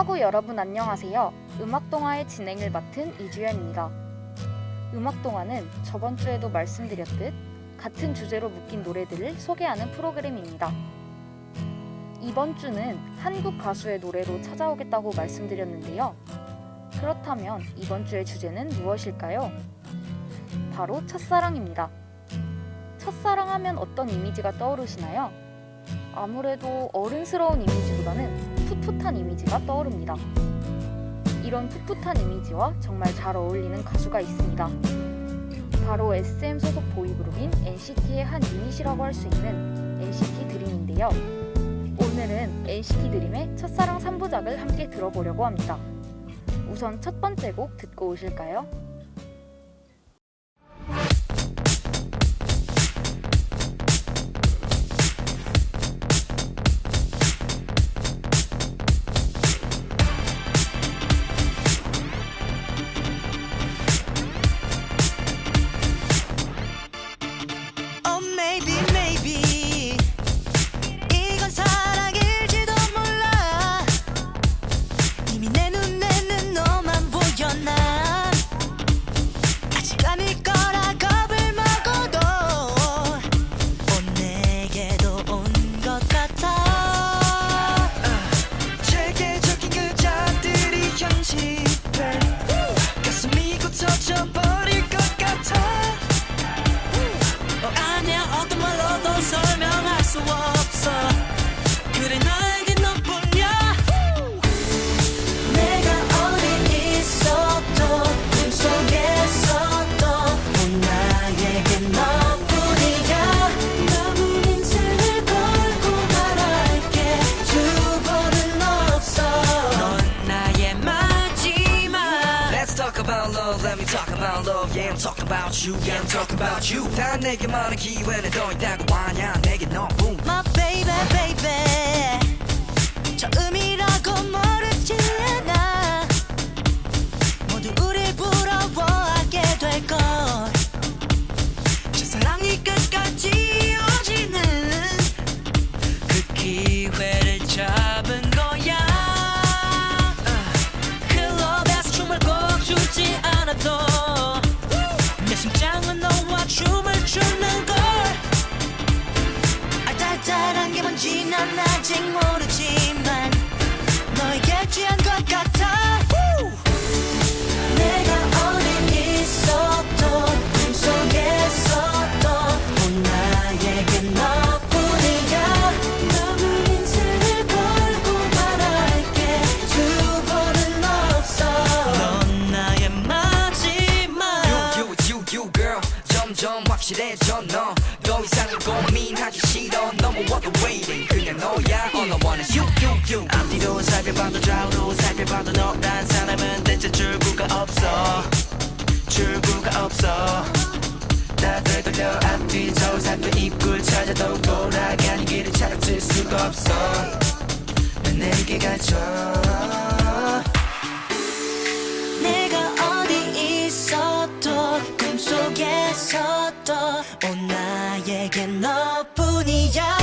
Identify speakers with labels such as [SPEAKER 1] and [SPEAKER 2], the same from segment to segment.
[SPEAKER 1] 하구 여러분 안녕하세요. 음악동화의 진행을 맡은 이주연입니다. 음악동화는 저번 주에도 말씀드렸듯 같은 주제로 묶인 노래들을 소개하는 프로그램입니다. 이번 주는 한국 가수의 노래로 찾아오겠다고 말씀드렸는데요. 그렇다면 이번 주의 주제는 무엇일까요? 바로 첫사랑입니다. 첫사랑 하면 어떤 이미지가 떠오르시나요? 아무래도 어른스러운 이미지보다는 풋풋한 이미지가 떠오릅니다. 이런 풋풋한 이미지와 정말 잘 어울리는 가수가 있습니다. 바로 SM 소속 보이그룹인 NCT의 한 유닛이라고 할 수 있는 NCT 드림인데요. 오늘은 NCT 드림의 첫사랑 3부작을 함께 들어보려고 합니다. 우선 첫 번째 곡 듣고 오실까요?
[SPEAKER 2] about you, yeah, I'm talking about you 다 내게만의 기회는 더 있다고 하냐 내게 너뿐
[SPEAKER 3] My baby baby 처음이라고 모
[SPEAKER 4] 봐도 너란 사람은 대체 출구가 없어. 출구가 없어. 다 되돌려 앞뒤 저살펴 입구를 찾아도 돌아가는 길을 찾을 수가 없어. 난 내게 갇혀
[SPEAKER 3] 내가 어디 있어도 꿈속에서도 온 나에게 너뿐이야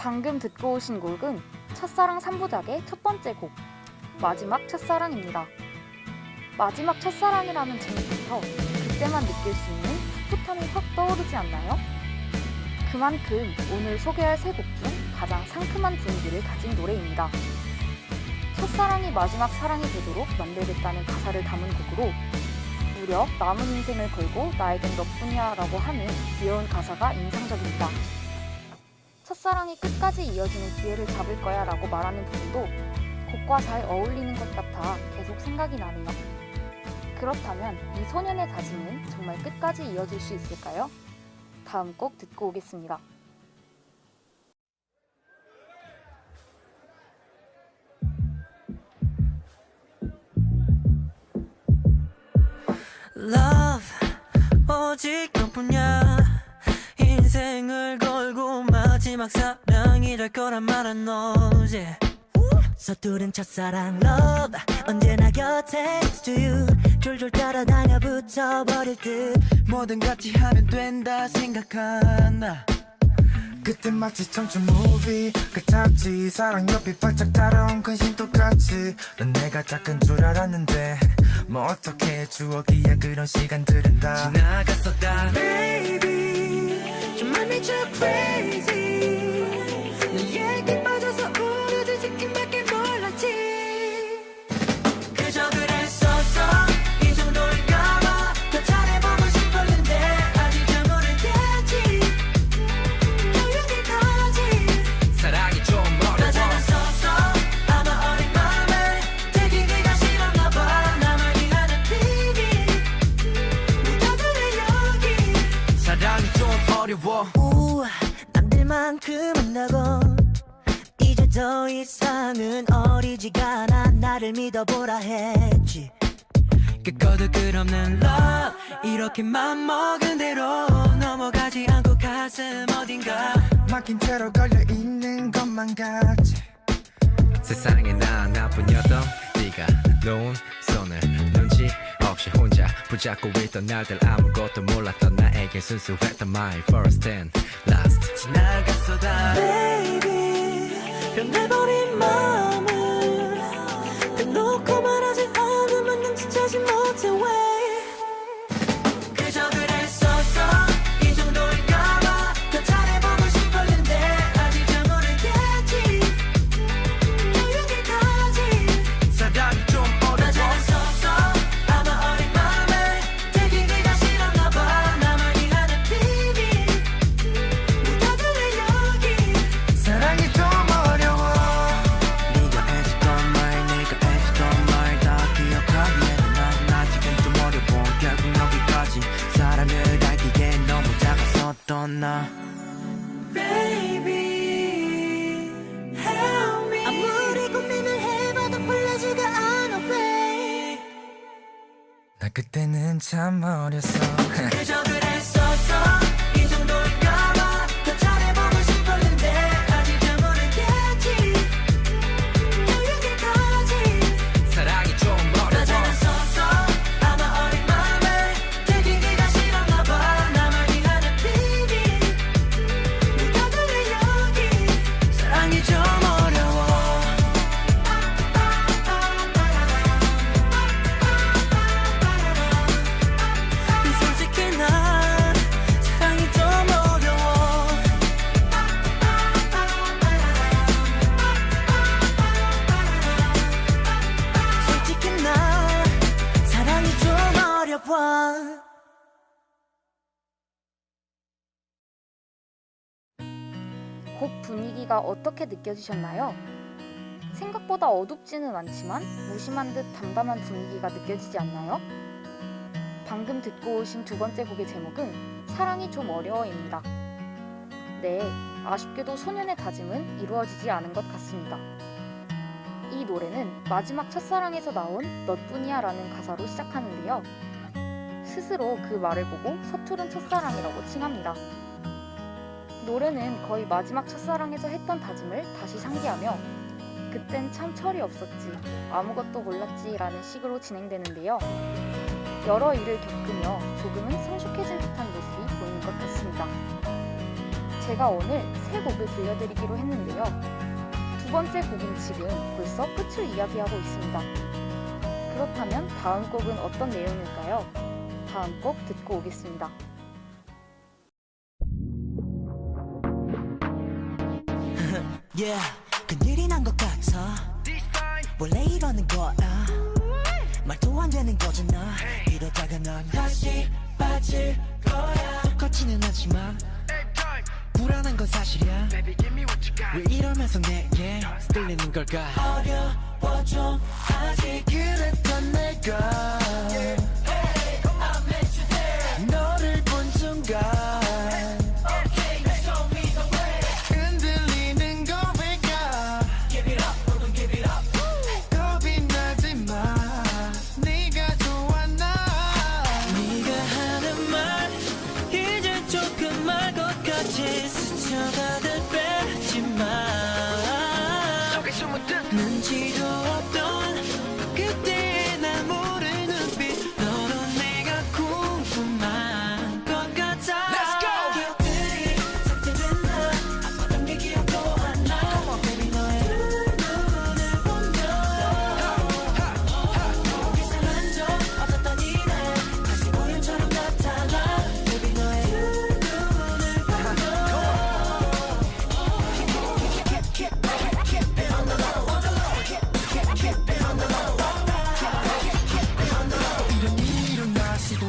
[SPEAKER 1] 방금 듣고 오신 곡은 첫사랑 3부작의 첫 번째 곡 마지막 첫사랑입니다. 마지막 첫사랑이라는 제목부터 그때만 느낄 수 있는 풋풋함이 확 떠오르지 않나요? 그만큼 오늘 소개할 세 곡 중 가장 상큼한 분위기를 가진 노래입니다. 첫사랑이 마지막 사랑이 되도록 만들겠다는 가사를 담은 곡으로 무려 남은 인생을 걸고 나에겐 너뿐이야 라고 하는 귀여운 가사가 인상적입니다. 첫사랑이 끝까지 이어지는 기회를 잡을 거야 라고 말하는 부분도 곡과 잘 어울리는 것 같아 계속 생각이 나네요. 그렇다면 이 소년의 다짐은 정말 끝까지 이어질 수 있을까요? 다음 곡 듣고 오겠습니다.
[SPEAKER 3] 오직 너뿐야 인생을 걸고 마지막 사랑이 될 거란 말은 너지? 서투른 첫사랑 love. 언제나 곁에 next to you. 졸졸 따라다녀 붙어버릴 듯.
[SPEAKER 4] 뭐든 같이 하면 된다 생각하나
[SPEAKER 5] 그때 마치 청춘 무비 같았지. 사랑 옆이 발짝 달아온 근심 똑같이. 넌 내가 작은 줄 알았는데 뭐 어떻게 추억이야 그런 시간들은 다.
[SPEAKER 4] 지나갔어 다.
[SPEAKER 3] Baby 어. 이 정도일까봐 더 잘해보고 싶었는데 아직 잘 모르겠지. 또 여기까지.
[SPEAKER 2] 사랑이
[SPEAKER 3] 좀나
[SPEAKER 2] 어려워
[SPEAKER 3] 남들만큼 한다고. 이제 더 이상은 어리지가 않아. 나를 믿어보라 했지. 끝거도 끝없는 love 이렇게 맘 먹은 대로 넘어가지 않고 가슴 어딘가.
[SPEAKER 5] 막힌 채로 걸려있는 것만 같지
[SPEAKER 6] 세상에 나 나뿐이었던 네가 놓은 손을 없이 혼자 붙잡고 있던 날들 아무것도 몰랐던 나에게 순수했던 my first and last.
[SPEAKER 4] 지나갔어 다.
[SPEAKER 3] Baby 변해버린 마음
[SPEAKER 5] 그때는 참 어렸어
[SPEAKER 3] 그저 그랬었어.
[SPEAKER 1] 어떻게 느껴지셨나요? 생각보다 어둡지는 않지만 무심한 듯 담담한 분위기가 느껴지지 않나요? 방금 듣고 오신 두 번째 곡의 제목은 사랑이 좀 어려워입니다. 네, 아쉽게도 소년의 다짐은 이루어지지 않은 것 같습니다. 이 노래는 마지막 첫사랑에서 나온 너뿐이야 라는 가사로 시작하는데요. 스스로 그 말을 보고 서투른 첫사랑이라고 칭합니다. 노래는 거의 마지막 첫사랑에서 했던 다짐을 다시 상기하며 그땐 참 철이 없었지 아무것도 몰랐지 라는 식으로 진행되는데요. 여러 일을 겪으며 조금은 성숙해진 듯한 모습이 보이는 것 같습니다. 제가 오늘 세 곡을 들려드리기로 했는데요. 두 번째 곡은 지금 벌써 끝을 이야기하고 있습니다. 그렇다면 다음 곡은 어떤 내용일까요? 다음 곡 듣고 오겠습니다.
[SPEAKER 3] Yeah, 큰일이 난 것 같아. 원래 이러는 거야. 말도 안 되는 거잖아 이러다가 넌 다시 빠질 거야. 똑같지는 않지만 불안한 건 사실이야. 왜 이러면서 내게 끌리는 걸까? 어려워 좀 아직 그랬던 내가. 너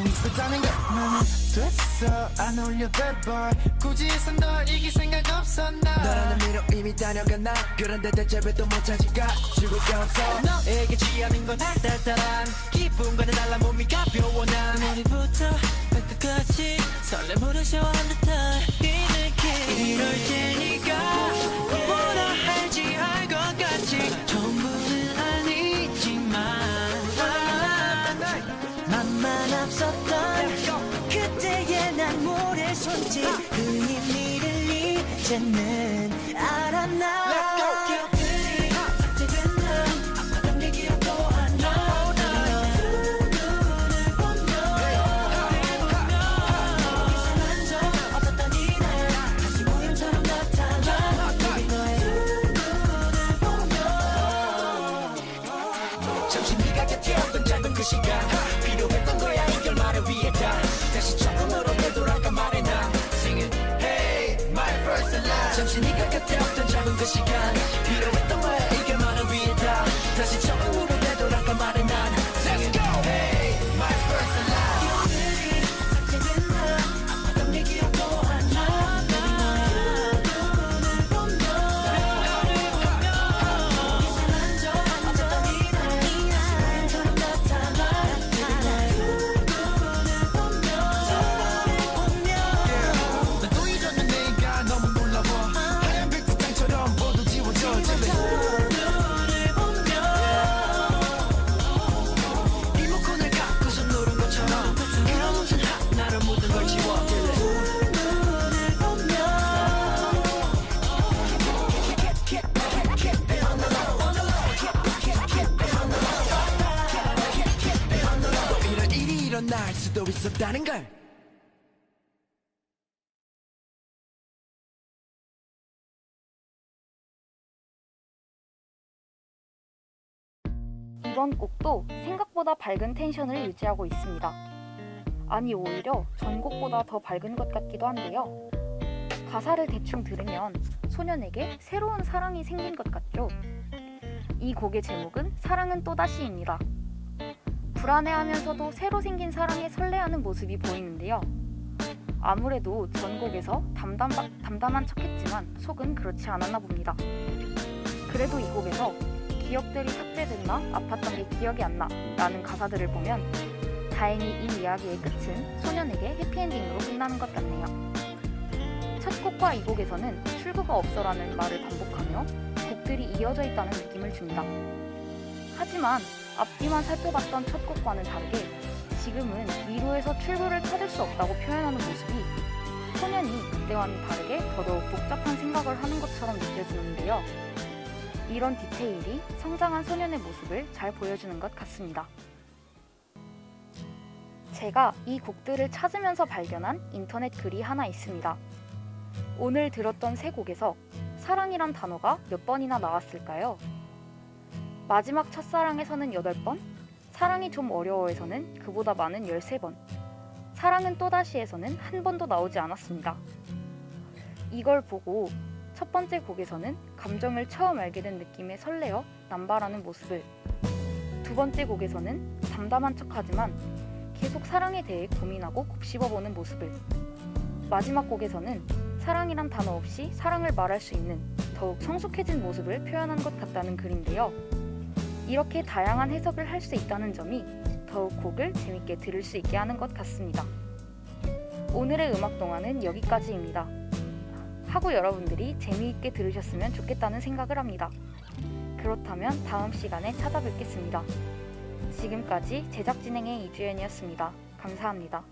[SPEAKER 5] 있었다는 걸 나는 됐어. 안 어울려 bad 굳이 선더 이길 생각 없었나.
[SPEAKER 4] 너라는 미로 이미 다녀갔나. 그런데 대체 왜 또 못 찾을까? 죽을 게 없어. 너에게 취하는 건 달달달한. 기쁨과는 달라 몸이 가벼워 난.
[SPEAKER 3] 머리부터 발끝까지 설렘으로 샤워한 듯한 이 느낌. 이럴 테니까 뭐라 할지 알것 맘만 앞섰던 그때의 난 모래 손짓. 그 의미를 이제는 알았나?
[SPEAKER 4] 잠시 네가 곁에 없던 그 시간 다 다시 처음으로 되돌아가 말해 나 Singing Hey my first love 잠시 네가 곁에 없던 짧은 그 시간. 필요했던 날 수도 있었다는 걸
[SPEAKER 1] 이번 곡도 생각보다 밝은 텐션을 유지하고 있습니다. 아니 오히려 전곡보다 더 밝은 것 같기도 한데요. 가사를 대충 들으면 소년에게 새로운 사랑이 생긴 것 같죠? 이 곡의 제목은 사랑은 또다시입니다. 불안해하면서도 새로 생긴 사랑에 설레하는 모습이 보이는데요. 아무래도 전곡에서 담담, 담담한 척했지만 속은 그렇지 않았나 봅니다. 그래도 이 곡에서 기억들이 삭제됐나 아팠던 게 기억이 안 나 라는 가사들을 보면 다행히 이 이야기의 끝은 소년에게 해피엔딩으로 끝나는 것 같네요. 첫 곡과 이 곡에서는 출구가 없어라는 말을 반복하며 곡들이 이어져 있다는 느낌을 줍니다. 하지만 앞뒤만 살펴봤던 첫 곡과는 다르게 지금은 위로에서 출구를 찾을 수 없다고 표현하는 모습이 소년이 그때와는 다르게 더더욱 복잡한 생각을 하는 것처럼 느껴지는데요. 이런 디테일이 성장한 소년의 모습을 잘 보여주는 것 같습니다. 제가 이 곡들을 찾으면서 발견한 인터넷 글이 하나 있습니다. 오늘 들었던 세 곡에서 사랑이란 단어가 몇 번이나 나왔을까요? 마지막 첫사랑에서는 8번, 사랑이 좀 어려워에서는 그보다 많은 13번, 사랑은 또다시에서는 한 번도 나오지 않았습니다. 이걸 보고 첫 번째 곡에서는 감정을 처음 알게 된 느낌에 설레어 남발하는 모습을 두 번째 곡에서는 담담한 척하지만 계속 사랑에 대해 고민하고 곱씹어보는 모습을 마지막 곡에서는 사랑이란 단어 없이 사랑을 말할 수 있는 더욱 성숙해진 모습을 표현한 것 같다는 글인데요. 이렇게 다양한 해석을 할 수 있다는 점이 더욱 곡을 재밌게 들을 수 있게 하는 것 같습니다. 오늘의 음악 동화는 여기까지입니다. 하고 여러분들이 재미있게 들으셨으면 좋겠다는 생각을 합니다. 그렇다면 다음 시간에 찾아뵙겠습니다. 지금까지 제작 진행의 이주연이었습니다. 감사합니다.